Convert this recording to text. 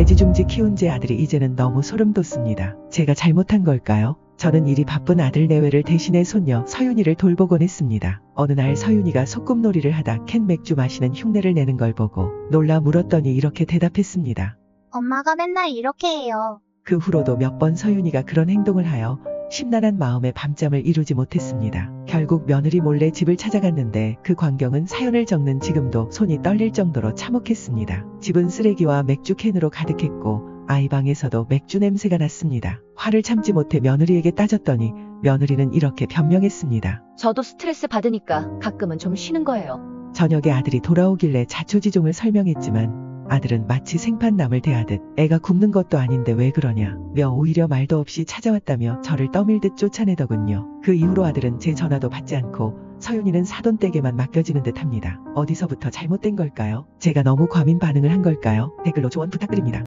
애지중지 키운 제 아들이 이제는 너무 소름 돋습니다. 제가 잘못한 걸까요? 저는 일이 바쁜 아들 내외를 대신해 손녀 서윤이를 돌보곤 했습니다. 어느 날 서윤이가 소꿉놀이를 하다 캔 맥주 마시는 흉내를 내는 걸 보고 놀라 물었더니 이렇게 대답했습니다. 엄마가 맨날 이렇게 해요. 그 후로도 몇 번 서윤이가 그런 행동을 하여 심란한 마음에 밤잠을 이루지 못했습니다. 결국 며느리 몰래 집을 찾아갔는데 그 광경은 사연을 적는 지금도 손이 떨릴 정도로 참혹했습니다. 집은 쓰레기와 맥주 캔으로 가득했고 아이 방에서도 맥주 냄새가 났습니다. 화를 참지 못해 며느리에게 따졌더니 며느리는 이렇게 변명했습니다. 저도 스트레스 받으니까 가끔은 좀 쉬는 거예요. 저녁에 아들이 돌아오길래 자초지종을 설명했지만 아들은 마치 생판남을 대하듯 애가 굶는 것도 아닌데 왜 그러냐 며 오히려 말도 없이 찾아왔다며 저를 떠밀듯 쫓아내더군요. 그 이후로 아들은 제 전화도 받지 않고 서윤이는 사돈 댁에만 맡겨지는 듯 합니다. 어디서부터 잘못된 걸까요? 제가 너무 과민 반응을 한 걸까요? 댓글로 조언 부탁드립니다.